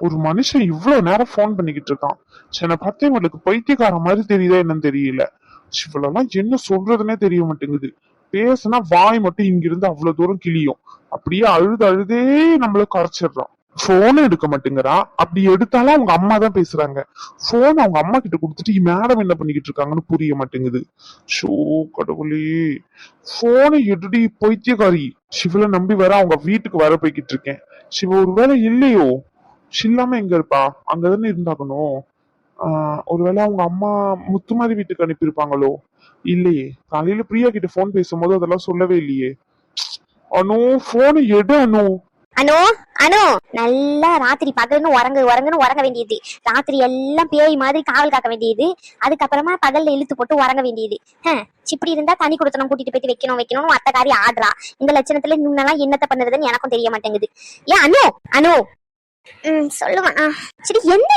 ஒரு மனுஷன் இவ்வளவு நேரம் ஃபோன் பண்ணிக்கிட்டு இருக்கான். சென்னை பார்த்தே இவளுக்கு பைத்தியக்கார மாதிரி தெரியுதா என்னன்னு தெரியல. இவளெல்லாம் என்ன சொல்றதுன்னே தெரிய மாட்டேங்குது. பேசுனா வாய் மட்டும் இங்கிருந்து அவ்வளவு தூரம் கிளியும் அப்படியே அழுது அழுதே நம்மள கரைச்சிடுறான். போனும் எடுக்க மாட்டேங்கிறான் அப்படி எடுத்தாலும் அவங்க அம்மா தான் பேசுறாங்க. போன் அவங்க அம்மா கிட்ட கொடுத்துட்டு மேடம் என்ன பண்ணிக்கிட்டு இருக்காங்கன்னு புரிய மாட்டேங்குது. ஷோ கடவுளே. போனை எடுடி பைத்தியக்காரி. சிவலை நம்பி வர அவங்க வீட்டுக்கு வர போய்கிட்டு இருக்கேன். சிவ ஒருவேளை இல்லையோ? சில்லாம எங்க இருப்பா அங்கதானே இருந்தாகணும். ஆஹ் ஒருவேளை அவங்க அம்மா முத்துமாரி வீட்டுக்கு அனுப்பியிருப்பாங்களோ? இல்லையே. காலையில பிரியா கிட்ட போன் பேசும்போது அதெல்லாம் சொல்லவே இல்லையே. அனு போனை எடு அனு. அனு அனு. நல்லா ராத்திரி பகல்னு உறங்கு உறங்குன்னு உறங்க வேண்டியது. ராத்திரி எல்லாம் பேய் மாதிரி காவல் காக்க வேண்டியது. அதுக்கப்புறமா பகல்ல இழுத்து போட்டு உறங்க வேண்டியது. ஹம், இப்படி இருந்தா தனி கொடுத்தனும் கூட்டிட்டு போயிட்டு வைக்கணும் வைக்கணும்னு அத்தகாரி ஆடுறா. இந்த லட்சணத்துல இன்னெல்லாம் என்னத்த பண்ணுறதுன்னு எனக்கும் தெரிய மாட்டேங்குது. ஏன் அனு அனு. ம் சொல்லுவான். சரி என்ன?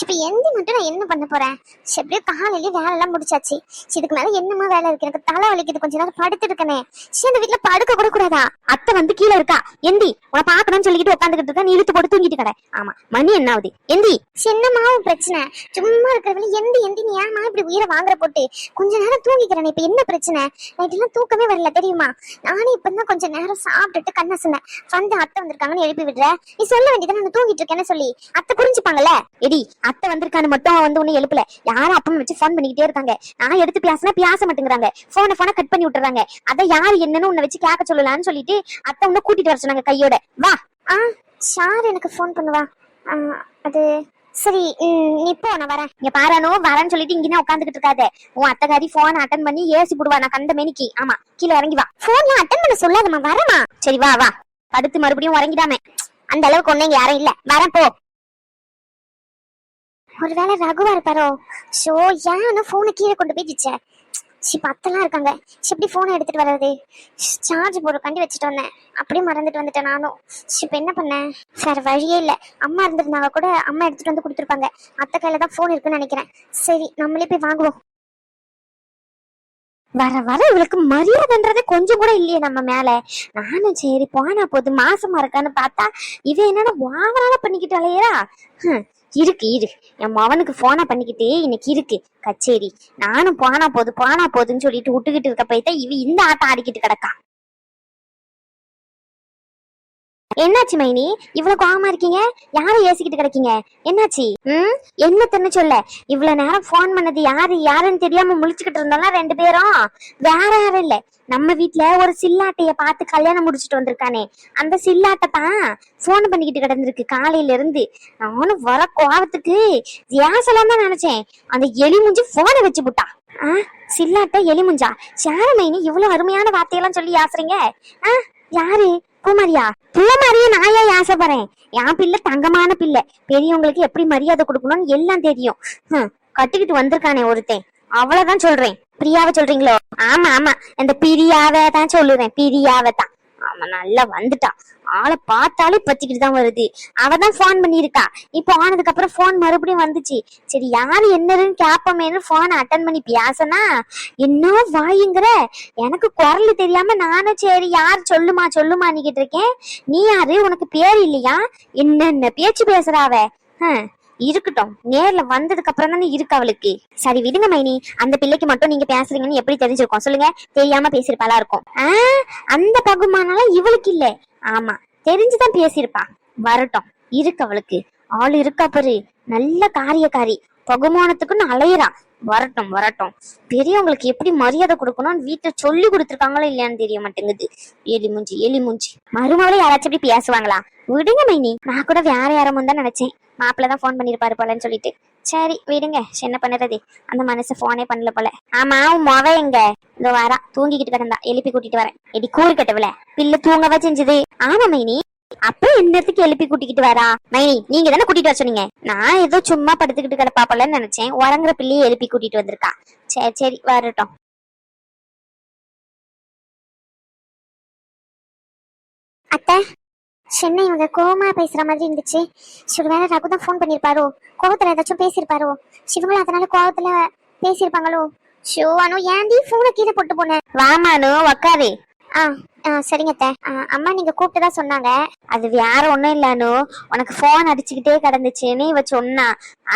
இப்போ எந்தி மட்டும் நான் என்ன பண்ண போறேன்? சரி, எப்படியோ காலையிலேயே வேலை எல்லாம் முடிச்சாச்சு இதுக்கு மேல என்னமா வேலை இருக்கு? எனக்கு தலை வலிக்குது. கொஞ்ச நேரம் படுத்து இருக்கனே. சரி அந்த வீட்டுல படுக்க கூட கூடாதா? அத்தை வந்து கீழே இருக்கா? எந்தி உன பாக்கணும்னு சொல்லிட்டு உட்காந்துக்கிட்டு இருக்கா? நீ இழுத்து போட்டு தூங்கிட்டு கடை. ஆமா மணி என்ன ஆகுது? எந்தி. சின்னமாவும் பிரச்சனை? சும்மா இருக்கிறவங்க எந்தி எந்தி நீ ஏமா இப்படி உயிரை வாங்குற போட்டு? கொஞ்ச நேரம் தூங்கிக்கிறேன் இப்ப என்ன பிரச்சனை? நைட் எல்லாம் தூக்கமே வரல தெரியுமா? நானே இப்பதான் கொஞ்ச நேரம் சாப்பிட்டுட்டு கண்ண சொன்னேன். வந்து அத்தை வந்திருக்காங்கன்னு எழுப்பி விடுற நீ சொல்ல வேண்டியதை நான் தூங்கிட்டு இருக்கேன்னு சொல்லி. அத்தை புரிஞ்சுப்பாங்கல்ல? எடி அத்தை வந்திருக்கான்னு மட்டும் வந்து ஒண்ணு எழுப்பல. யாரும் அப்பம் வச்சு ஃபோன் பண்ணிக்கிட்டே இருக்காங்க. நான் எடுத்து பேசினா பேச மாட்டேங்கிறாங்க. போனை போனை கட் பண்ணி விட்டுறாங்க. அத யாரு என்னன்னு உன்னை வச்சு கேட்க சொல்லலாம்னு சொல்லிட்டு அத்தை உன்னை கூட்டிட்டு வர சொன்னாங்க கையோட. வா. ஆ ஷார் எனக்கு ஃபோன் பண்ணுவா. அது சரி நீ போ நான் வரேன். இங்க பாரானோ வரேன்னு சொல்லிட்டு இங்கே உட்காந்துக்கிட்டு இருக்காத. உன் அத்தைக்காரி போன் அட்டன் பண்ணி ஏசி போடுவா. நான் கண்ட மேனிக்கு. ஆமா கீழே இறங்கி வா. போன்ல அட்டன் பண்ண சொல்லாதம்மா வரமா சரி வா வா. படுத்து மறுபடியும் உறங்கிடாம. அந்த அளவுக்கு ஒண்ணு இங்க யாரும் இல்ல. வரேன் போ. ஒருவேளை ரகுவா இருப்பாரோ? ஷோ ஏன்னு போனை கீழே கொண்டு போய் வச்ச சி பத்தெல்லாம் இருக்காங்க. சி எப்படி போனை எடுத்துட்டு வர்றது? சார்ஜ் போடுறக்காண்டி வச்சுட்டு வந்தேன். அப்படியே மறந்துட்டு வந்துட்டேன் நானும். சி இப்போ என்ன பண்ணேன் சார் வழியே இல்லை. அம்மா இருந்திருந்தாங்க கூட அம்மா எடுத்துட்டு வந்து கொடுத்துருப்பாங்க. அத்தை கையில தான் போன் இருக்குன்னு நினைக்கிறேன். சரி நம்மளே போய் வாங்குவோம். வர வர இவளுக்கு மரியாதைன்றது கொஞ்சம் கூட இல்லையே நம்ம மேல. நானும் சரி போனா போது மாசமா இருக்கான்னு பார்த்தா இவ என்னன்னா வாவனால பண்ணிக்கிட்டு அலையறா ஹம், இருக்கு இரு. என் மவனுக்கு போனா பண்ணிக்கிட்டே இன்னைக்கு இருக்கு. கச்சேரி. நானும் போனா போது போனா போதுன்னு சொல்லிட்டு விட்டுக்கிட்டு இருக்க போய்தான் இவ இந்த ஆட்டம் ஆடிக்கிட்டு கிடக்கா. என்னாச்சு மைனி? இவ்வளவு கோவமா இருக்கீங்க? யாரை ஏசிக்கிட்டு கிடைக்கீங்க? என்னாச்சு? ம்? என்னத்தன்னு சொல்ல. இவ்வளவு நேரம் ஃபோன் பண்ணது யாரு? யாருன்னு தெரியாம முழிச்சுக்கிட்டு இருந்தாலும் ரெண்டு பேரும். வேற யாரும் இல்ல. நம்ம வீட்டுல ஒரு சில்லாட்டைய பார்த்து கல்யாணம் முடிச்சிட்டு வந்திருக்கானே. அந்த சில்லாட்டை தான் ஃபோன் பண்ணிக்கிட்டு கிடந்திருக்கு காலையில இருந்து நானும் வர கோவத்துக்கு ஏசலாம் தான் நினைச்சேன். அந்த எலி முஞ்சி போனை வச்சு புட்டா. ஆ? சில்லாட்ட எலி முஞ்சா மைனி இவ்வளவு அருமையான வார்த்தையெல்லாம் சொல்லி ஆசுறீங்க ஆ? யாரு? பூமாரியா பிள்ளை மாதிரியே நான் ஏன் ஆசைப்படுறேன்? என் பிள்ளை தங்கமான பிள்ளை. பெரியவங்களுக்கு எப்படி மரியாதை கொடுக்கணும்னு எல்லாம் தெரியும். கட்டிக்கிட்டு வந்திருக்கானே ஒருத்தன். அவ்வளவுதான் சொல்றேன். பிரியாவை சொல்றீங்களோ? ஆமா ஆமா. இந்த பிரியாவை தான் சொல்லுறேன் பிரியாவை தான் அவன் நல்லா வந்துட்டான். ஆளை பார்த்தாலே பத்திக்கிட்டு தான் வருது. அவ தான் ஃபோன் பண்ணியிருக்கா இப்போ ஆனதுக்கு அப்புறம் ஃபோன் மறுபடியும் வந்துச்சு. சரி யாரு என்னன்னு கேப்பமேனு ஃபோன் அட்டன் பண்ணி பேசனா என்ன வாயுங்கிற? எனக்கு குரல் தெரியாம நானும் சரி யார் சொல்லுமா சொல்லுமா நிக்கிட்டு இருக்கேன். நீ யாரு? உனக்கு பேர் இல்லையா? என்னென்ன பேச்சு பேசுறாவ ஆ இருக்கட்டும். நேர்ல வந்ததுக்கு அப்புறம் தானே இருக்கு அவளுக்கு. சரி விடுங்க மைனி. அந்த பிள்ளைக்கு மட்டும் நீங்க பேசுறீங்கன்னு எப்படி தெரிஞ்சிருக்கோம்? சொல்லுங்க. தெரியாம பேசிருப்பாளா இருக்கும். அந்த பகுமானலாம் இவளுக்கு இல்ல. ஆமா தெரிஞ்சுதான் பேசியிருப்பா. வரட்டும். இருக்கு அவளுக்கு. ஆள் இருக்கா பாரு. நல்ல காரியக்காரி. பகுமானத்துக்குன்னு அலையிறா. வரட்டும் வரட்டும். பெரியவங்களுக்கு எப்படி மரியாதை கொடுக்கணும்னு வீட்டை சொல்லி கொடுத்துருக்காங்களோ இல்லையான்னு தெரிய மாட்டேங்குது. எலி மூஞ்சி எலி மூஞ்சி. மறுமகளை யாராச்சும் இப்படி பேசுவாங்களா? விடுங்க மைனி. நான் கூட வேற யாரமும் தான் நினைச்சேன். மாப்பிள்ள தான் ஃபோன் பண்ணிருப்பாரு போலன்னு சொல்லிட்டு. சரி விடுங்க. என்ன பண்ணுறது அந்த மனுஷன் ஃபோனே பண்ணல போல. ஆமா உன் மொவ எங்க? இந்த வரா. தூங்கிக்கிட்டு கிடந்தா. எழுப்பி கூட்டிட்டு வரேன். எடி கூறு கட்டவில. பில்லு தூங்கவா செஞ்சது. ஆமா மைனி. அப்ப என்னத்துக்கு எழுப்பி கூட்டிக்கிட்டு வரா? மைனி நீங்க தானே கூட்டிட்டு வர சொன்னீங்க. நான் ஏதோ சும்மா படுத்துக்கிட்டு கிடப்பா போலன்னு நினைச்சேன். உறங்குற பிள்ளையை எழுப்பி கூட்டிட்டு வந்திருக்கா. சரி சரி வரட்டும். அத்தை சென்னை இவங்க கோவமா பேசுற மாதிரி இருந்துச்சு. சரி வேற ரகு தான் ஃபோன் பண்ணிருப்பாரோ? கோவத்துல ஏதாச்சும் பேசியிருப்பாரோ சிவங்களும் அதனால கோவத்துல பேசியிருப்பாங்களோ ஷோ அனு ஏன்டி ஃபோனை கீழே போட்டு போனேன் வாமானு உக்காரு. ஆ ஆ சரிங்க அத்தை. ஆ, அம்மா நீங்க கூப்பிட்டு தான் சொன்னாங்க. அது வேற ஒன்றும் இல்லனு உனக்கு ஃபோன் அடிச்சுக்கிட்டே கிடந்துச்சுன்னு இவ சொன்னா.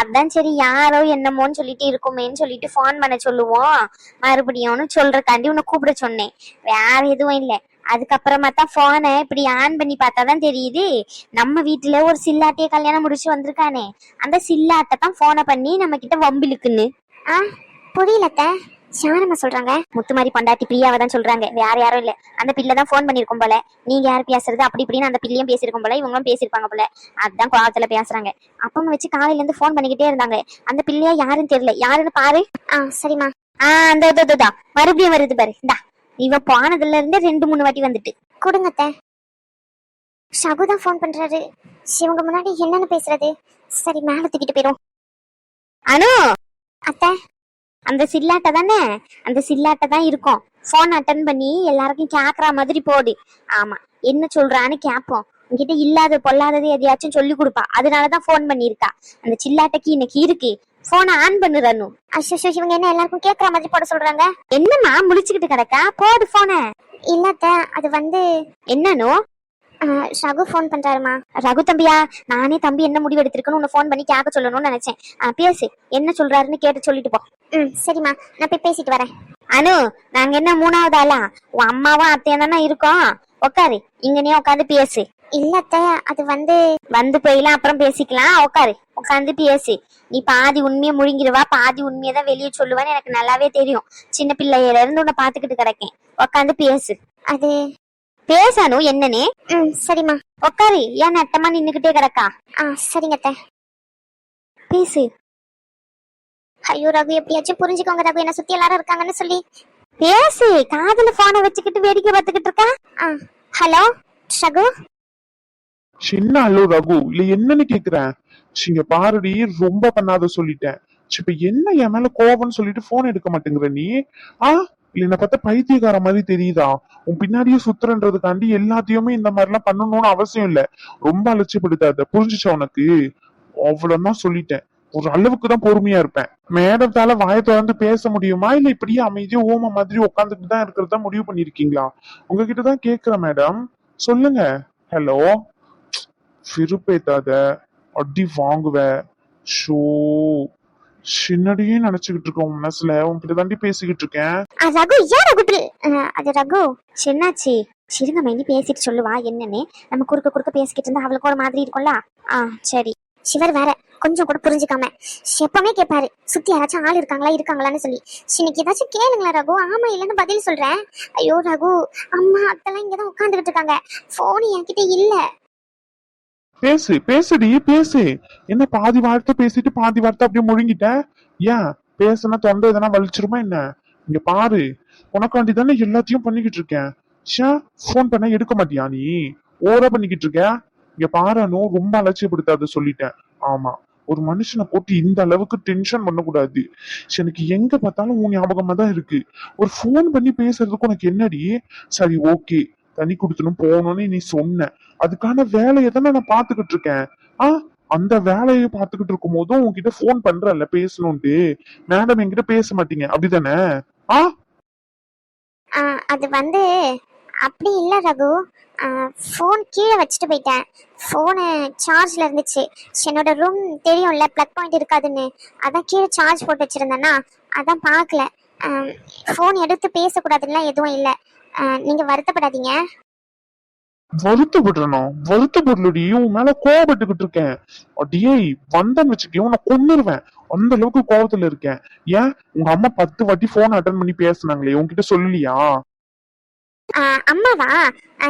அதான் சரி யாரோ என்னமோன்னு சொல்லிட்டு இருக்குமேன்னு சொல்லிட்டு ஃபோன் பண்ண சொல்லுவோம். மறுபடியும்னு சொல்றக்காண்டி உன்னை கூப்பிட சொன்னேன். வேற எதுவும் இல்லை. அதுக்கப்புறமா தான் ஃபோனை இப்படி ஆன் பண்ணி பார்த்தா தான் தெரியுது. நம்ம வீட்டுல ஒரு சில்லாட்டையே கல்யாணம் முடிச்சு வந்திருக்கானே. அந்த சில்லாட்டை தான் ஃபோனை பண்ணி நம்ம கிட்ட வம்பிலுக்குன்னு ஆ புரியலத்த சாரம்மா சொல்றாங்க? முத்துமாரி பொண்டாட்டி பிரியாவை தான் சொல்றாங்க. வேற யாரும் இல்ல. அந்த பிள்ளை தான் ஃபோன் பண்ணிருக்கும் போல. நீங்க யார் பேசுறது? அப்படி இப்படின்னு அந்த பிள்ளையும் பேசியிருக்கும் போல. இவங்களும் பேசியிருப்பாங்க போல. அதுதான் கோவத்துல பேசுறாங்க. அப்பம் வச்சு காலையில இருந்து ஃபோன் பண்ணிக்கிட்டே இருந்தாங்க. அந்த பிள்ளையா யாருன்னு தெரியல. யாருன்னு பாரு. ஆ சரிம்மா. ஆ அந்த இதோ. மறுபடியும் வருது பாரு. இந்தா. இவன் போனதுல இருந்து ரெண்டு மூணு வாட்டி வந்துட்டு. கொடுங்கத்த ஷகு தான் ஃபோன் பண்றாரு. இவங்க முன்னாடி என்னன்னு பேசுறது? சரி மேல தூக்கிட்டு போயிரும். அனு! அத்தை. அந்த சில்லாட்டை தானே? அந்த சில்லாட்டை தான் இருக்கும். ஃபோன் அட்டன் பண்ணி எல்லாருக்கும் கேக்குற மாதிரி போடு. ஆமா என்ன சொல்றான்னு கேட்போம் உங்ககிட்ட இல்லாத பொல்லாதது எதையாச்சும் சொல்லி கொடுப்பா. அதனாலதான் ஃபோன் பண்ணியிருக்கா. அந்த சில்லாட்டைக்கு இன்னைக்கு இருக்கு. போனை ஆன் பண்ணுறனு அஷோ இவங்க என்ன எல்லாருக்கும் கேக்குற மாதிரி போட சொல்றாங்க? என்னம்மா முழிச்சுக்கிட்டு கிடக்கா? போடு போன இல்லத்த அது வந்து என்னனோ ரகு ஃபோன் பண்றாருமா. ரகு தம்பியா நானே தம்பி என்ன முடிவு எடுத்திருக்கணும் உன்னை ஃபோன் பண்ணி கேட்க சொல்லணும்னு நினைச்சேன். பேசு என்ன சொல்றாருன்னு கேட்டு சொல்லிட்டு போ. ம் சரிம்மா. நான் போய் பேசிட்டு வரேன். அனு நாங்க என்ன மூணாவது ஆளா? உன் அம்மாவும் அத்தையும் தானே இருக்கோம். உட்காரு இங்கனே உட்காந்து பேசு. இல்லத்த அது வந்து வந்து போயெல்லாம் அப்புறம் பேசிக்கலாம். உட்காரு உட்காந்து பேசு. நீ பாதி உண்மையை முழுங்கிடுவா பாதி உண்மையை தான் வெளியே சொல்லுவான்னு எனக்கு நல்லாவே தெரியும். சின்ன பிள்ளையில இருந்து உன்னை பாத்துக்கிட்டு கிடக்கேன். உட்காந்து பேசு. அது பேசணும் என்னன்னு? ம் சரிம்மா. உட்காரு ஏன் நட்டமா நின்னுகிட்டே கிடக்கா? ஆ சரிங்க அத்தை. பேசு. ஐயோ ரகு எப்படியாச்சும் புரிஞ்சுக்கோங்க ரகு. என்ன சுத்தி எல்லாரும் இருக்காங்கன்னு சொல்லி. பேசு காதுல போனை வச்சுக்கிட்டு வேடிக்கை பார்த்துக்கிட்டு இருக்கா? ஆ. ஹலோ ரகு? சின்ன அல்லோ ரகு. இல்ல என்னன்னு கேக்குறேன்? இங்க பாருடி ரொம்ப பண்ணாத சொல்லிட்டேன். ச்சே, இப்ப என்ன என் மேல கோபம்னு சொல்லிட்டு போன் எடுக்க மாட்டேங்கிற நீ? ஆ? என்ன பார்த்தா பைத்தியக்கார மாதிரி தெரியுதா? உன் பின்னாடியே சுத்துறன்றதுக்காண்டி எல்லாத்தையுமே இந்த மாதிரி எல்லாம் பண்ணணும்னு அவசியம் இல்ல. ரொம்ப அலட்சியப்படுத்தாத. புரிஞ்சுச்சா உனக்கு? அவ்வளவுதான் சொல்லிட்டேன். ஒரு அளவுக்கு தான் பொறுமையா இருப்பேன். மேடத்தால வாயை திறந்து பேச முடியுமா? இல்ல இப்படியே அமைதியா ஓம மாதிரி உட்காந்துட்டு தான் இருக்கிறதா முடிவு பண்ணிருக்கீங்களா உங்ககிட்ட தான் கேக்குறேன் மேடம். சொல்லுங்க. ஹலோ? சிறுப்பேத்தாத அடி வாங்குவ. ஷோ. சின்னடியே நினைச்சுக்கிட்டு இருக்கோம் மனசுல. உன்கிட்ட தாண்டி பேசிக்கிட்டு இருக்கேன். ரகு ஏன் ரகு இப்படி? அது ரகு சின்னாச்சி சிறுங்க மைனி பேசிட்டு சொல்லுவா என்னன்னு. நம்ம குறுக்க குறுக்க பேசிக்கிட்டு இருந்தா அவளுக்கு ஒரு மாதிரி இருக்கும்ல? ஆ சரி. சிவர் வேற கொஞ்சம் கூட புரிஞ்சுக்காம எப்பவுமே கேட்பாரு சுத்தி யாராச்சும் ஆள் இருக்காங்களா இருக்காங்களான்னு சொல்லி. இன்னைக்கு ஏதாச்சும் கேளுங்களா ரகு. ஆமா இல்லைன்னு பதில் சொல்றேன். ஐயோ ரகு அம்மா அத்தெல்லாம் இங்கதான் உட்காந்துக்கிட்டு இருக்காங்க. போன் என்கிட்ட இல்ல. பேசு பேசுடி பேசு. என்ன பாதி வார்த்தை பேசிட்டு பாதி வார்த்தை அப்படியே முழுங்கிட்ட? ஏன்? பேசுனா தொண்டை எதனா வலிச்சிருமா என்ன? இங்க பாரு உனக்காண்டி தானே எல்லாத்தையும் பண்ணிக்கிட்டு இருக்கேன். ஷா ஃபோன் பண்ண எடுக்க மாட்டியா நீ? ஓரா பண்ணிக்கிட்டு இருக்க? இங்க பாரு அனு ரொம்ப அலட்சியப்படுத்தாத சொல்லிட்டேன். ஆமா ஒரு மனுஷனை போட்டு இந்த அளவுக்கு டென்ஷன் பண்ணக்கூடாது. எனக்கு எங்க பார்த்தாலும் உன் ஞாபகமா தான் இருக்கு. ஒரு ஃபோன் பண்ணி பேசுறதுக்கு உனக்கு என்னடி? சரி ஓகே தனி கொடுத்தனும் போகணும்னு நீ சொன்ன. அதுக்கான வேலையை தானே நான் பாத்துக்கிட்டு இருக்கேன். ஆ அந்த வேலையை பாத்துக்கிட்டு இருக்கும் போதும் உன்கிட்ட ஃபோன் பண்றல பேசணும்ட்டு மேடம் என்கிட்ட பேச மாட்டீங்க அப்படிதானே? அது வந்து அப்படி இல்ல ரகு. ஃபோன் கீழே வச்சுட்டு போயிட்டேன். ஃபோனு சார்ஜில் இருந்துச்சு. என்னோட ரூம் தெரியும்ல ப்ளக் பாயிண்ட் இருக்காதுன்னு. அதான் கீழே சார்ஜ் போட்டு வச்சுருந்தேன்னா அதான் பார்க்கல. ஃபோன் எடுத்து பேசக்கூடாதுன்னா எதுவும் இல்லை. நீங்கள் வருத்தப்படாதீங்க. வருத்தப்படுறணும் வருத்தப்படலடி உன் மேல கோவப்பட்டுக்கிட்டு இருக்கேன். அடியே வந்தேன்னு வச்சுக்கோ உன்னை கொன்னுருவேன். அந்த அளவுக்கு கோவத்துல இருக்கேன். ஏன்? உங்க அம்மா பத்து வாட்டி போன் அட்டன் பண்ணி பேசுனாங்களே உன்கிட்ட சொல்லலையா? அம்மாவா?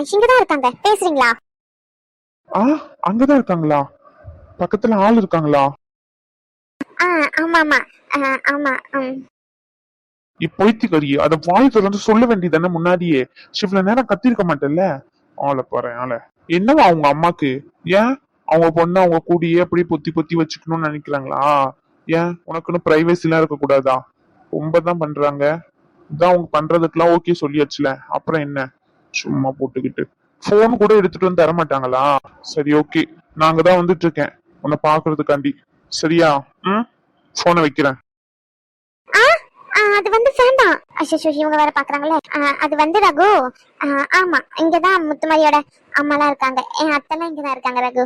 இங்கதான் இருக்காங்க. பேசுறீங்களா? ஆ அங்கதான் இருக்காங்களா? பக்கத்துல ஆள் இருக்காங்களா? ஆமா ஆமா ஆமா ம். இப்போய்த்திக்கறி அத வாய் திறந்து சொல்ல வேண்டியதானே முன்னாடியே. இவ்வளவு நேரம் கத்திருக்க மாட்டேல்ல? ஆளை பாரு ஆளை. என்னவா அவங்க அம்மாக்கு? ஏன்? அவங்க பொண்ணு அவங்க கூடியே அப்படியே பொத்தி பொத்தி வச்சுக்கணும்னு நினைக்கிறாங்களா? ஏன்? உனக்குன்னு பிரைவசிலாம் இருக்கக்கூடாதா? ரொம்ப தான் பண்றாங்க. இதான் அவங்க பண்றதுக்கெல்லாம் ஓகே சொல்லியாச்சுல. அப்புறம் என்ன? சும்மா போட்டுக்கிட்டு. போன் கூட எடுத்துட்டு வந்து தர மாட்டாங்களா சரி ஓகே நாங்க தான் வந்துட்டு இருக்கேன். உன்னை பாக்குறதுக்காண்டி சரியா? ம்? போனை வைக்கிறேன். அது வந்து வேண்டாம். அஷோ இவங்க வேற பாக்குறாங்களே அது வந்து ரகு. ஆமா இங்கதான் முத்துமாரியோட அம்மாலாம் இருக்காங்க. என் அத்தைலாம் இங்கதான் இருக்காங்க ரகு.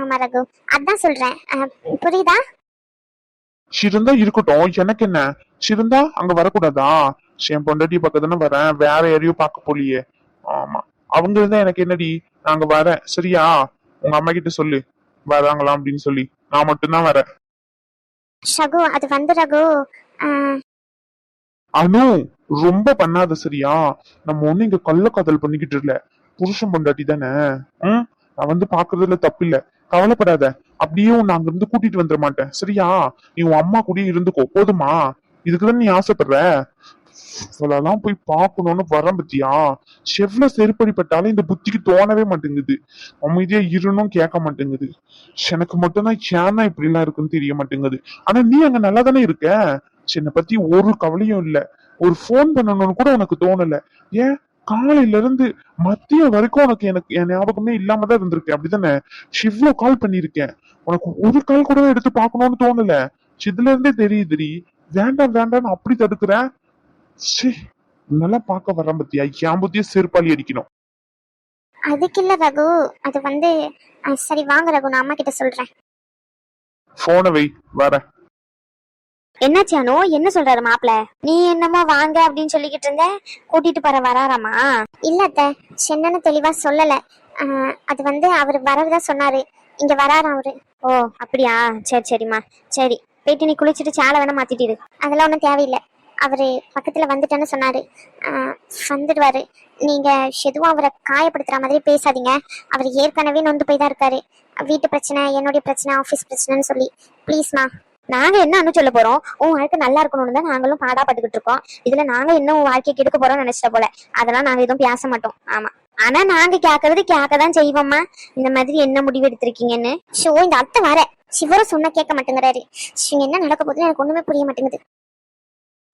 ஆமா ரகு. அதான் சொல்றேன். புரியுதா? சிறந்தா இருக்கட்டும். எனக்கு என்ன? சிறந்தா அங்க வரக்கூடாதா? என் பொண்டாட்டி பக்கம் தானே வரேன். வேற யாரையும் பார்க்க போலியே. ஆமா. அவங்க இருந்தா எனக்கு என்னடி? நாங்க வரேன். சரியா? உங்க அம்மா கிட்ட சொல்லு. வராங்களாம் அப்படின்னு சொல்லி. நான் மட்டும்தான் வரேன். ரகு அது வந்து ரகு. அனு ரொம்ப பண்ணாத சரியா? நம்ம ஒண்ணு இங்க கள்ள காதல் பண்ணிக்கிட்டு இல்ல புருஷன் பொண்டாட்டி தானே? ம்? நான் வந்து பாக்குறதுல தப்பு இல்ல கவலைப்படாத. அப்படியே உன்னை அங்க இருந்து கூட்டிட்டு வந்துட மாட்டேன். சரியா? நீ உன் அம்மா கூடயே இருந்துக்கோ. போதுமா? இதுக்குதான் நீ ஆசைப்படுற? இவளெல்லாம் போய் பாக்கணும்னு வரேன் பத்தியா? செவ்ல செருப்படிப்பட்டாலும் இந்த புத்திக்கு தோணவே மாட்டேங்குது. அமைதியா இருணும் கேட்க மாட்டேங்குது. எனக்கு மட்டும்தான் ஏன்னா இப்படி எல்லாம் இருக்குன்னு தெரிய மாட்டேங்குது. ஆனா நீ அங்க நல்லா தானே இருக்க? என்னை பத்தி ஒரு கவலையும் இல்ல. ஒரு ஃபோன் பண்ணணும்னு கூட உனக்கு தோணல. ஏன்? காலையில இருந்து மதியம் வரைக்கும் உனக்கு எனக்கு என் ஞாபகமே இல்லாம தான் இருந்திருக்கு அப்படிதானே இவ்ளோ கால் பண்ணிருக்கேன் உனக்கு ஒரு கால் கூட எடுத்து பார்க்கணும்னு தோணல. இதுல இருந்தே தெரியுதுடி. வேண்டாம் வேண்டாம்னு அப்படி தடுக்கிறேன். ச்சீ, நல்லா பார்க்க வரேன் பத்தியா? என் புத்திய செருப்பாளி அடிக்கணும். அதுக்கு இல்ல ரகு. அது வந்து சரி வாங்க ரகு. நான் அம்மா கிட்ட சொல்றேன் போனை வை. வரேன். என்னாச்சு அனு? என்ன சொல்றாரு மாப்பிள? நீ என்னமோ வாங்க அப்படின்னு சொல்லிக்கிட்டு இருந்த? கூட்டிட்டு போற வராராமா? இல்ல அத்த என்னன்னு தெளிவா சொல்லல. அது வந்து அவர் வரதா சொன்னாரு. இங்க வராராம் அவரு? ஓ அப்படியா? சரி சரிம்மா. சரி போயிட்டு நீ குளிச்சுட்டு சேலை வேணா மாத்திட்டிரு அதெல்லாம் ஒன்றும் தேவையில்லை. அவரு பக்கத்துல வந்துட்டேன்னு சொன்னாரு. வந்துடுவாரு. நீங்க எதுவும் அவரை காயப்படுத்துற மாதிரி பேசாதீங்க. அவர் ஏற்கனவே நொந்து போய் தான் இருக்காரு. வீட்டு பிரச்சனை என்னுடைய பிரச்சனை ஆஃபீஸ் பிரச்சனைன்னு சொல்லி. ப்ளீஸ்மா நாங்க என்ன அனு சொல்ல போறோம்? உன் வாழ்க்கை நல்லா இருக்கணும்னு தான் நாங்களும் பாடா பட்டுக்கிட்டு இருக்கோம். இதுல நாங்க என்ன உன் வாழ்க்கை கெடுக்க போறோம்னு நினைச்சிட்ட போல? அதெல்லாம் நாங்க எதுவும் பேச மாட்டோம். ஆமா. ஆனா நாங்க கேக்குறது கேட்க தான் செய்வோம்மா. இந்த மாதிரி என்ன முடிவு எடுத்திருக்கீங்கன்னு? ஷோ இந்த அத்தை வர. சிவரும் சொன்னா கேட்க மாட்டேங்கிறாரு. இவங்க என்ன நடக்க போகுதுன்னு எனக்கு ஒண்ணுமே புரிய மாட்டேங்குது.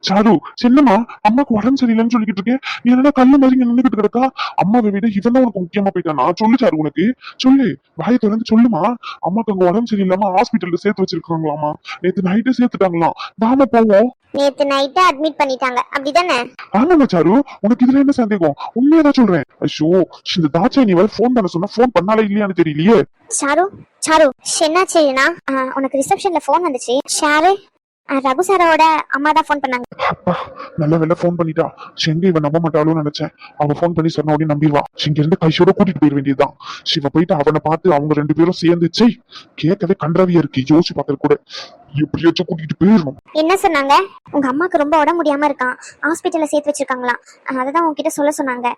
சாரு சின்னம்மா அம்மாக்கு உடம்பு சரியில்லைன்னு சொல்லிக்கிட்டு இருக்கேன் நீ என்னடா கல்லு மாதிரி இங்க நின்னுகிட்டு கிடக்கா? அம்மாவை விட இவன் தான் உனக்கு முக்கியமா போயிட்டானா சொல்லு சாரு உனக்கு. சொல்லு. வாயை திறந்து சொல்லுமா. அம்மாக்கு அங்க உடம்பு சரியில்லாம ஹாஸ்பிட்டல்ல சேர்த்து வச்சிருக்காங்களாமா. நேத்து நைட்டு சேர்த்துட்டாங்களாம். நாம போவோம். நேத்து நைட்டு அட்மிட் பண்ணிட்டாங்க. அப்படிதானே? ஆமாங்க சாரு. உனக்கு இதுல என்ன சந்தேகம்? உண்மையதான் சொல்றேன். ஐயோ இந்த தாட்சா நீ வேற போன் பண்ண சொன்னா போன் பண்ணாலே இல்லையான்னு தெரியலையே. சாரு சாரு என்னாச்சுன்னா உனக்கு ரிசப்ஷன்ல ஃபோன் வந்துச்சு. ஷாரு ரகு சாரோட அம்மா தான் ஃபோன் பண்ணாங்க. அப்பா நல்ல வேலை போன் பண்ணிட்டா. செங்க இவன் நம்ப மாட்டாளும் நினைச்சேன். அவ போன் பண்ணி சொன்ன உடனே நம்பிடுவா. இங்க இருந்து கையோட கூட்டிட்டு போயிட வேண்டியதுதான். சிவ போயிட்டு அவனை பார்த்து அவங்க ரெண்டு பேரும் சேர்ந்து செய் கேட்கவே கன்றாவியா இருக்கு. யோசிச்சு பார்க்கறது கூட எப்படியாச்சும் கூட்டிட்டு போயிடணும். என்ன சொன்னாங்க? உங்க அம்மாக்கு ரொம்ப உடம்பு முடியாம இருக்கான். ஹாஸ்பிட்டல்ல சேர்த்து வச்சிருக்காங்களாம். அஹ் அததான் உங்ககிட்ட சொல்ல சொன்னாங்க.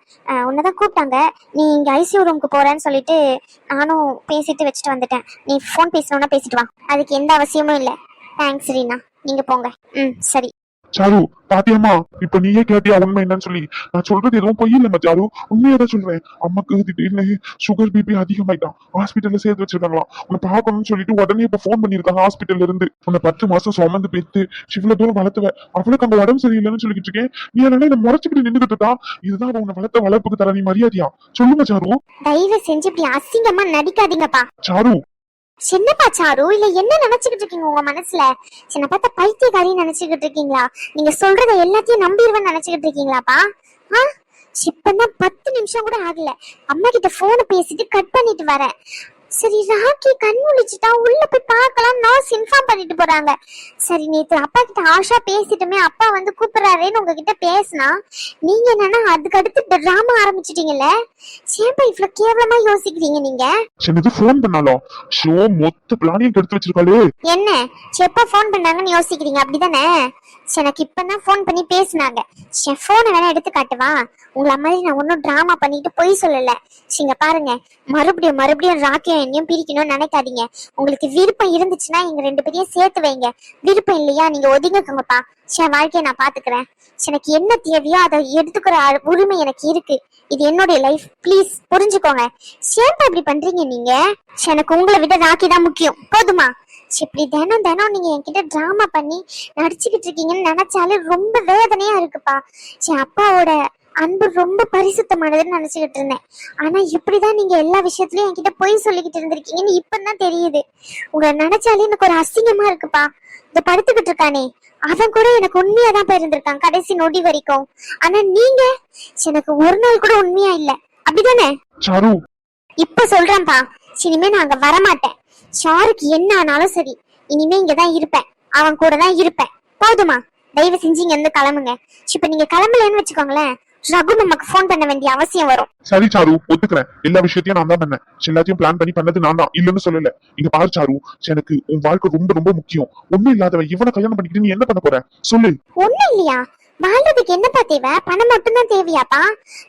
உன்னதான் கூப்பிட்டாங்க. நீ இங்க ஐசியூ ரூமுக்கு போறேன்னு சொல்லிட்டு நானும் பேசிட்டு வச்சுட்டு வந்துட்டேன். நீ ஃபோன் பேசணும்னா பேசிட்டு வா. அதுக்கு எந்த அவசியமும் இல்ல. தேங்க்ஸ் ரீனா. நீங்க போங்க. ம். சரி. சாரு பாத்தியம்மா இப்ப நீயே கேட்டியா உண்மை என்னன்னு சொல்லி? நான் சொல்றது எதுவும் பொய் இல்ல சாரு உண்மையாதான் சொல்றேன் அம்மாக்கு திடீர்னு சுகர் பிபி அதிகமாயிட்டான். ஹாஸ்பிட்டல்ல சேர்த்து வச்சிருக்காங்களாம். உன்னை பார்க்கணும்னு சொல்லிட்டு உடனே இப்ப போன் பண்ணிருக்காங்க ஹாஸ்பிட்டல்ல இருந்து. உன்னை பத்து மாசம் சுமந்து பெத்து இவ்வளவு தூரம் வளர்த்துவ அவளுக்கு அங்க உடம்பு சரியில்லைன்னு சொல்லிட்டு இருக்கேன். நீ என்ன என்ன முறைச்சுக்கிட்டு நின்றுகிட்டு இருக்கா? இதுதான் உன்னை வளர்த்த வளர்ப்புக்கு தர நீ மரியாதையா? சொல்லுங்க சாரு தயவு செஞ்சு இப்படி அசிங்கமா நடிக்காதீங்கப்பா. சாரு சின்னப்பா சாரு இல்ல என்ன நினைச்சுக்கிட்டு இருக்கீங்க உங்க மனசுல? என்ன பார்த்தா பைத்தியக்காரி நினைச்சுக்கிட்டு இருக்கீங்களா? நீங்க சொல்றத எல்லாத்தையும் நம்பிடுவேன்னு நினைச்சுக்கிட்டு இருக்கீங்களாப்பா? ஆ? இப்பதான் பத்து நிமிஷம் கூட ஆகல. அம்மா கிட்ட போன் பேசிட்டு கட் பண்ணிட்டு வரேன். சரி ராக்கி கண் முழிச்சுட்டா உள்ள போய் பார்க்கலாம் நர்ஸ் இன்ஃபார்ம் பண்ணிட்டு போறாங்க. சரி நேத்து அப்பா கிட்ட ஆஷா பேசிட்டுமே அப்பா வந்து கூப்பிடுறாருன்னு உங்ககிட்ட பேசினா நீங்க என்னன்னா அதுக்கு அடுத்து டிராமா ஆரம்பிச்சிட்டீங்கல்ல ஏன்பா இவ்வளவு கேவலமா யோசிக்கிறீங்க நீங்க? சின்னது போன் பண்ணாலும் ஷோ மொத்த பிளானையும் கெடுத்து வச்சிருக்காளே. என்ன? எப்ப ஃபோன் பண்ணாங்கன்னு யோசிக்கிறீங்க அப்படிதானே? எனக்கு இப்பதான் ஃபோன் பண்ணி பேசினாங்க. என் போனை வேணா எடுத்து காட்டுவா உங்களை மாதிரி நான் ஒன்றும் டிராமா பண்ணிட்டு பொய் சொல்லல. சரி, இங்க பாருங்க. மறுபடியும் மறுபடியும் ராக்கியம் என்னையும் பிரிக்கணும்னு நினைக்காதீங்க. உங்களுக்கு விருப்பம் இருந்துச்சுன்னா எங்க ரெண்டு பேரையும் சேர்த்து வைங்க. விருப்பம் இல்லையா? நீங்க ஒதுங்கிக்கோங்கப்பா. சரி, என் வாழ்க்கையை நான் பாத்துக்கிறேன் எனக்கு என்ன தேவையோ அதை எடுத்துக்கிற உரிமை எனக்கு இருக்கு. இது என்னுடைய லைஃப் ப்ளீஸ் புரிஞ்சுக்கோங்க. சேப்பா இப்படி பண்றீங்க நீங்க? எனக்கு உங்களை விட ராக்கி தான் முக்கியம். போதுமா? இப்படி தினம் தினம் நீங்க என்கிட்ட டிராமா பண்ணி நடிச்சுக்கிட்டு இருக்கீங்கன்னு நினைச்சாலே ரொம்ப வேதனையா இருக்குப்பா. சரி அப்பாவோட அன்பு ரொம்ப பரிசுத்தமானதுன்னு நினைச்சுக்கிட்டு இருந்தேன். ஆனா இப்படிதான் நீங்க எல்லா விஷயத்துலயும் என்கிட்ட பொய் சொல்லிக்கிட்டு இருந்திருக்கீங்கன்னு இப்பதான் தெரியுது. உங்களை நினைச்சாலே எனக்கு ஒரு அசிங்கமா இருக்குப்பா. இந்த படுத்துக்கிட்டு இருக்கானே. அவன் கூட எனக்கு உண்மையா தான் போயிருந்திருக்கான் கடைசி நொடி வரைக்கும். ஆனா நீங்க எனக்கு ஒரு நாள் கூட உண்மையா இல்ல. அப்படிதானே? சாரு. இப்ப சொல்றேன்ப்பா. இனிமே நான் அங்க வரமாட்டேன். ஷாருக்கு என்ன ஆனாலும் சரி இனிமே இங்கதான் இருப்பேன். அவன் கூட தான் இருப்பேன். போதுமா? தயவு செஞ்சு இங்க இருந்து கிளம்புங்க. இப்ப நீங்க கிளம்பலன்னு வச்சுக்கோங்களேன். ரகு நமக்கு ஃபோன் பண்ண வேண்டிய அவசியம் வரும். சரி சாரு ஒத்துக்கிறேன். எல்லா விஷயத்தையும் நான் தான் பண்ணேன். எல்லாத்தையும் பிளான் பண்ணி பண்ணது நான் தான். இல்லன்னு சொல்லல. இங்க பாரு சாரு எனக்கு உன் வாழ்க்கை ரொம்ப ரொம்ப முக்கியம். ஒண்ணும் இல்லாதவன் இவனை கல்யாணம் பண்ணிக்கிட்டு நீ என்ன பண்ண போற? சொல்லு. ஒண்ணும் இல்லையா? வாழ்றதுக்கு என்னப்பா தேவை? பணம் மட்டும்தான் தேவையாப்பா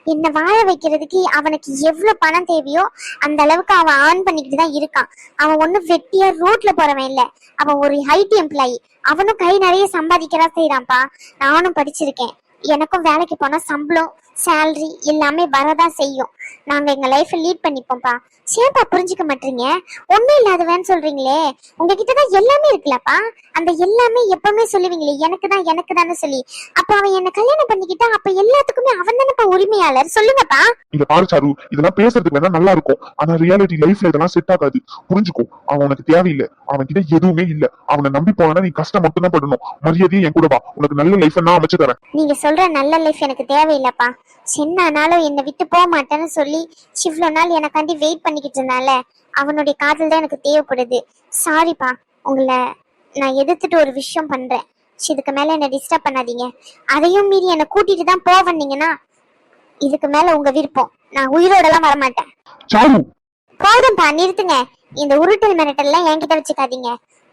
என்ன வாழ வைக்கிறதுக்கு அவனுக்கு எவ்வளவு பணம் தேவையோ அந்த அளவுக்கு அவன் ஆன் பண்ணிக்கிட்டு தான் இருக்கான். அவன் ஒண்ணும் வெட்டியா ரோட்ல போறவன் இல்ல. அவன் ஒரு ஐடி எம்ப்ளாயி அவனும் கை நிறைய சம்பாதிக்கிறா செய்யறான்ப்பா நானும் படிச்சிருக்கேன். எனக்கும் வேலைக்கு போனா சம்பளம் சேலரி எல்லாமே வரதான் செய்யும். நாங்க எங்க லைஃப லீட் பண்ணிப்போம்ப்பா. சேப்பா புரிஞ்சுக்க மாட்டீங்க? ஒண்ணும் இல்லாதவன்னு சொல்றீங்களே. உங்ககிட்ட தான் எல்லாமே இருக்குல்லப்பா. அந்த எல்லாமே எப்பவுமே சொல்லுவீங்களே. எனக்கு தான் எனக்கு தானே சொல்லி. அப்ப அவன் என்ன கல்யாணம் பண்ணிக்கிட்டா அப்ப எல்லாத்துக்குமே அவன் தானேப்பா உரிமையாளர். சொல்லுங்கப்பா. இங்க பாரு சாரு இதெல்லாம் பேசுறதுக்கு வேணா நல்லா இருக்கும். ஆனா ரியாலிட்டி லைஃப்ல இதெல்லாம் செட் ஆகாது. புரிஞ்சுக்கோ அவன் உனக்கு தேவையில்லை. அவன் கிட்ட எதுவுமே இல்ல. அவனை நம்பி போனா நீ கஷ்டம் மட்டும் தான் படணும். மரியாதையும் என் கூட வா. உனக்கு நல்ல லைஃப் நான் அமைச்சு தரேன். நீங்க சொல்ற நல்ல லைஃப் எனக்கு தேவையில்லப்பா. சின்னானாலும் என்னை விட்டு போக மாட்டேன்னு சொல்லி இவ்வளோ நாள் எனக்காண்டி வெயிட் பண்ணிக்கிட்டு இருந்தால. அவனுடைய காதல் தான் எனக்கு தேவைப்படுது. சாரிப்பா உங்களை நான் எதிர்த்துட்டு ஒரு விஷயம் பண்றேன். இதுக்கு மேல என்ன டிஸ்டர்ப் பண்ணாதீங்க. அதையும் மீறி என்னை கூட்டிட்டு தான் போவன்னீங்கன்னா இதுக்கு மேல உங்க விருப்பம். நான் உயிரோடலாம் வரமாட்டேன். போதும்பா நிறுத்துங்க. இந்த உருட்டல் மிரட்டல்லாம் என்கிட்ட வச்சுக்காதீங்க.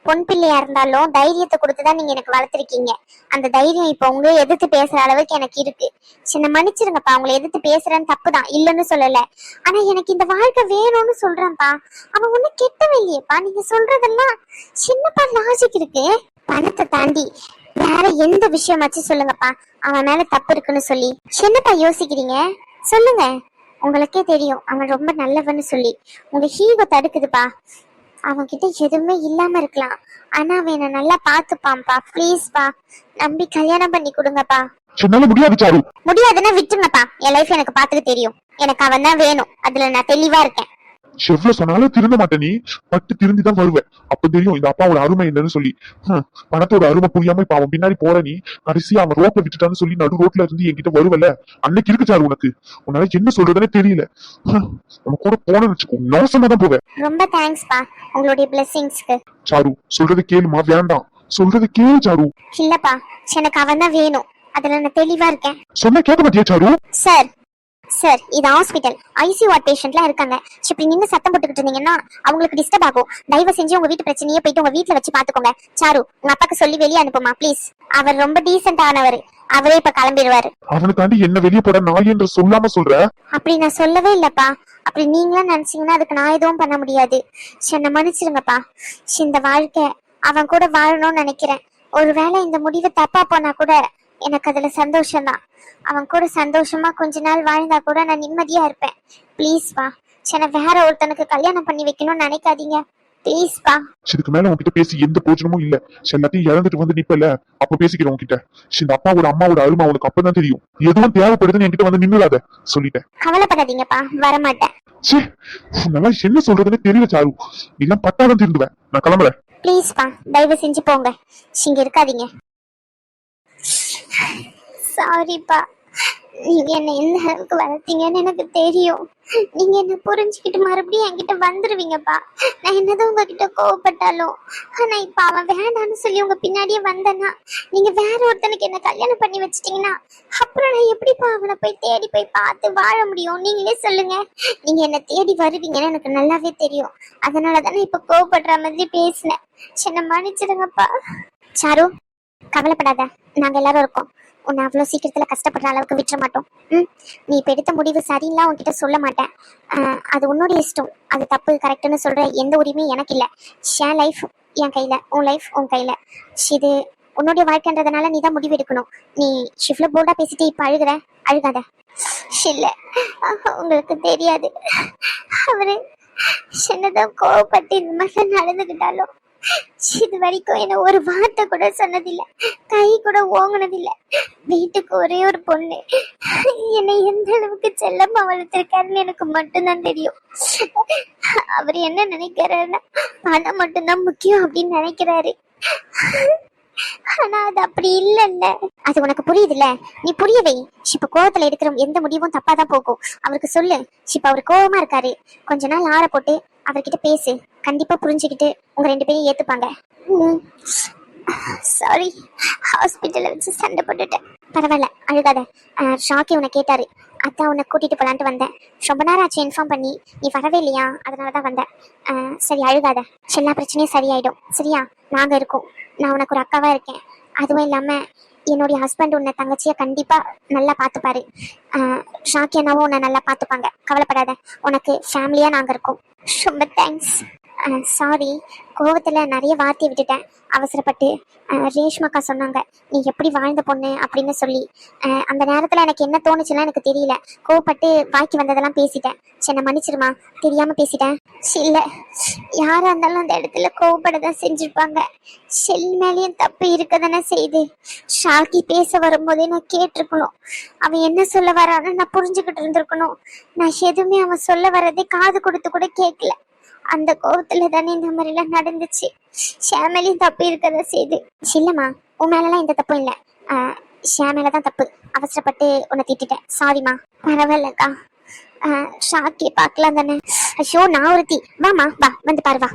பொன் பிள்ளையா இருந்தாலும் தைரியத்தை கொடுத்துதான் நீங்க எனக்கு வளர்த்துருக்கீங்க. அந்த தைரியம் இப்ப உங்க எதிர்த்து பேசுற அளவுக்கு எனக்கு இருக்கு. சின்ன மன்னிச்சிருங்கப்பா உங்களை எதிர்த்து பேசுறேன்னு தப்புதான். இல்லைன்னு சொல்லல. ஆனா எனக்கு இந்த வாழ்க்கை வேணும்னு சொல்றேன்ப்பா. அவன் ஒண்ணு கெட்டவல்லையேப்பா நீங்க சொல்றதெல்லாம் சின்னப்பா லாஜிக் இருக்கு. பணத்தை தாண்டி வேற எந்த விஷயமாச்சும் சொல்லுங்கப்பா. அவன் மேல தப்பு இருக்குன்னு சொல்லி. சின்னப்பா யோசிக்கிறீங்க? சொல்லுங்க. உங்களுக்கே தெரியும். அவன் ரொம்ப நல்லவன்னு சொல்லி. உங்க ஹீகோ தடுக்குதுப்பா. அவன் கிட்ட எதுவுமே இல்லாம இருக்கலாம். ஆனா அவன் என்ன நல்லா பாத்துப்பான்ப்பா ப்ளீஸ்ப்பா நம்பி கல்யாணம் பண்ணி கொடுங்கப்பா. என்னால முடியாது சாரு. முடியாதுன்னா விட்டுருங்கப்பா. என் லைஃப் எனக்கு பார்த்துட்டு தெரியும். எனக்கு அவன் தான் வேணும். அதுல நான் தெளிவா இருக்கேன். எவ்வளவு சொன்னாலும் திருந்த மாட்டே நீ. பட்டு திருந்திதான் வருவேன். அப்ப தெரியும் இந்த அப்பாவோட அருமை என்னன்னு சொல்லி. பணத்தோட அருமை புரியாம இப்ப அவன் பின்னாடி போற நீ கடைசியா அவன் ரோட்ல விட்டுட்டான்னு சொல்லி நடு ரோட்ல இருந்து என்கிட்ட வருவல அன்னைக்கு இருக்கு சாரு உனக்கு. உன்னால என்ன சொல்றதுன்னே தெரியல. உனக்கு கூட போனேன்னு வச்சுக்கோ நாசமா தான் போவேன். ரொம்ப தேங்க்ஸ்ப்பா உங்களுடைய பிளெஸிங்ஸ்க்கு சாரு சொல்றது கேளுமா வேண்டாம். சொல்றது கேளு சாரு. இல்லப்பா எனக்கு அவன் தான் வேணும். அதுல நான் தெளிவா இருக்கேன். சொன்ன கேட்க மாட்டியா சாரு? சார் சார் இது ஹாஸ்பிட்டல் ஐசியூ வார்ட் பேஷண்ட்லாம் இருக்காங்க. இப்படி நின்று சத்தம் போட்டுக்கிட்டு இருந்தீங்கன்னா அவங்களுக்கு டிஸ்டர்ப் ஆகும். தயவு செஞ்சு உங்க வீட்டு பிரச்சனையே போயிட்டு உங்க வீட்ல வச்சு பாத்துக்கோங்க சாரு உங்க அப்பாக்கு சொல்லி வெளியே அனுப்புமா ப்ளீஸ் அவர் ரொம்ப டீசென்ட் ஆனவர். அவரே இப்ப கிளம்பிடுவாரு. அவனுக்காண்டி என்ன வெளியே போட நாய் என்று சொல்லாம சொல்ற? அப்படி நான் சொல்லவே இல்லப்பா. அப்படி நீங்களா நினைச்சீங்கன்னா அதுக்கு நான் எதுவும் பண்ண முடியாது. என்னை மன்னிச்சிருங்கப்பா. சரி, இந்த வாழ்க்கை அவன் கூட வாழணும்னு நினைக்கிறேன். ஒருவேளை இந்த முடிவு தப்பா போனா கூட எனக்கு அதுல சந்தோஷம்தான். அவன் கூட சந்தோஷமா கொஞ்ச நாள் வாழ்ந்தா கூட நான் நிம்மதியா இருப்பேன். ப்ளீஸ் பா. சரி, என்னை வேற ஒருத்தனுக்கு கல்யாணம் பண்ணி வைக்கணும்னு நினைக்காதீங்க. ப்ளீஸ் பா. இதுக்கு மேல உன்கிட்ட பேசி எந்த பிரயோஜனமும் இல்ல. எல்லாத்தையும் இழந்துட்டு வந்து நிப்பல அப்ப பேசிக்கிறேன் உன்கிட்ட. இந்த அப்பாவோட அம்மாவோட அருமை உனக்கு அப்பதான் தெரியும். எதுவும் தேவைப்படுதுன்னு என்கிட்ட வந்து நின்னுடாத. சொல்லிட்டேன். கவலைப்படாதீங்கப்பா. வரமாட்டேன். சே நல்லா என்ன சொல்றதுன்னு தெரியல சாரு. நீலாம் பட்டாதான் திருந்துவேன். நான் கிளம்புறேன். ப்ளீஸ் பா. தயவு செஞ்சு போங்க. இங்க இருக்காதீங்க. சாரிப்பா நீங்க என்ன எந்த அளவுக்கு வளர்த்தீங்கன்னு எனக்கு தெரியும். நீங்க என்ன புரிஞ்சுக்கிட்டு மறுபடியும் என்கிட்ட வந்துருவீங்கப்பா. நான் என்னதான் உங்ககிட்ட கோவப்பட்டாலும்? ஆனா இப்ப அவன் வேண்டான்னு சொல்லி உங்க பின்னாடியே வந்தேன்னா நீங்க வேற ஒருத்தனுக்கு என்ன கல்யாணம் பண்ணி வச்சிட்டீங்கன்னா அப்புறம் நான் எப்படிப்பா அவனை போய் தேடி போய் பார்த்து வாழ முடியும்? நீங்களே சொல்லுங்க. நீங்க என்ன தேடி வருவீங்கன்னு எனக்கு நல்லாவே தெரியும். அதனாலதான் நான் இப்ப கோவப்படுற மாதிரி பேசினேன். சின்ன மன்னிச்சிடுங்கப்பா. சாரு கவலைப்படாத. நாங்க எல்லாரும் இருக்கோம். உன்னை அவ்வளவு சீக்கிரத்துல கஷ்டப்படுற அளவுக்கு விட்டுற மாட்டோம். ம்? நீ இப்ப எடுத்த முடிவு சரியில்லை உன்கிட்ட சொல்ல மாட்டேன். அது உன்னோட இஷ்டம். அது தப்பு கரெக்டுன்னு சொல்ற எந்த உரிமையும் எனக்கு இல்ல. என் லைஃப் என் கையில உன் லைஃப் உன் கையில. இது உன்னுடைய வாழ்க்கைன்றதுனால நீ தான் முடிவு எடுக்கணும். நீ ஷிஃப்ல போர்டா பேசிட்டு இப்ப அழுகுற? அழுகாத. இல்ல. உங்களுக்கு தெரியாது. அவரு என்னதான் கோவப்பட்டு இந்த மாதிரி நடந்துக்கிட்டாலும் இது வரைக்கும் என்ன ஒரு வார்த்தை கூட சொன்னதில்ல. கை கூட ஓங்குனதில்ல. வீட்டுக்கு ஒரே ஒரு பொண்ணு. என்னை எந்த அளவுக்கு செல்லமா வளர்த்துருக்காருன்னு எனக்கு மட்டும்தான் தெரியும். அவர் என்ன நினைக்கிறாருன்னா பணம் மட்டும்தான் முக்கியம் அப்படின்னு நினைக்கிறாரு. ஆனா அது அப்படி இல்லைல்ல. அது உனக்கு புரியுதுல்ல? நீ புரியவை இப்ப கோவத்துல எடுக்கிற எந்த முடிவும் தப்பா தான் போகும். அவருக்கு சொல்லு. இப்ப அவர் கோவமா இருக்காரு. கொஞ்ச நாள் ஆற போட்டு அவர்கிட்ட பேசு. கண்டிப்பா புரிஞ்சுக்கிட்டு உங்க ரெண்டு பேரும் ஏத்துப்பாங்க. சாரி ஹாஸ்பிட்டல்ல வச்சு சண்டை போட்டுட்டேன். பரவாயில்ல அழுகாத. ஷாக்கி உன்னை கேட்டாரு. அதான் உன்னை கூட்டிட்டு போலான்ட்டு வந்தேன். ரொம்ப நேரம் ஆச்சு இன்ஃபார்ம் பண்ணி. நீ வரவே இல்லையா? அதனால தான் வந்தேன். சரி அழுகாத. எல்லா பிரச்சனையும் சரியாயிடும். சரியா? நாங்க இருக்கோம். நான் உனக்கு ஒரு அக்காவா இருக்கேன். அதுவும் இல்லாம என்னுடைய ஹஸ்பண்ட் உன்னை தங்கச்சியை கண்டிப்பா நல்லா பார்த்துப்பாரு. ஷாக்கி அண்ணாவும் உன்னை நல்லா பார்த்துப்பாங்க. கவலைப்படாத. உனக்கு ஃபேமிலியா நாங்கள் இருக்கோம். ரொம்ப தேங்க்ஸ் சாரி கோவத்தில் நிறைய வார்த்தை விட்டுட்டேன். அவசரப்பட்டு ரேஷ்மாக்கா சொன்னாங்க நீ எப்படி வாழ்ந்த பொண்ணு? அப்படின்னு சொல்லி. அந்த நேரத்தில் எனக்கு என்ன தோணுச்சுன்னா எனக்கு தெரியல. கோவப்பட்டு வாய்க்கு வந்ததெல்லாம் பேசிட்டேன். சரி மன்னிச்சிருமா? தெரியாமல் பேசிட்டேன். இல்லை. யாராக இருந்தாலும் அந்த இடத்துல கோவப்படதான் செஞ்சுருப்பாங்க. செல் மேலேயும் தப்பு இருக்க தானே செய்யுது. ஷாக்கி பேச வரும்போதே நான் கேட்டிருக்கணும். அவன் என்ன சொல்ல வரான்னு நான் புரிஞ்சுக்கிட்டு இருந்திருக்கணும். நான் எதுவுமே அவன் சொல்ல வர்றதே காது கொடுத்து கூட கேட்கல. அந்த கோபத்துல தானே இந்த மாதிரி எல்லாம் நடந்துச்சு. ஷாமலையும் தப்பு இருக்கதா செய்து. இல்லம்மா உன் மேலலாம் எந்த தப்பும் இல்ல. ஆஹ், ஷியா தப்பு. அவசரப்பட்டு உன்னை திட்டிட்டேன். சாரிம்மா பரவாயில்லக்கா. ஆஹ், ஷாக்கியை பார்க்கலாம் தானே ஐயோ நான் ஒருத்தி. வாமா வா வந்து பாரு வா.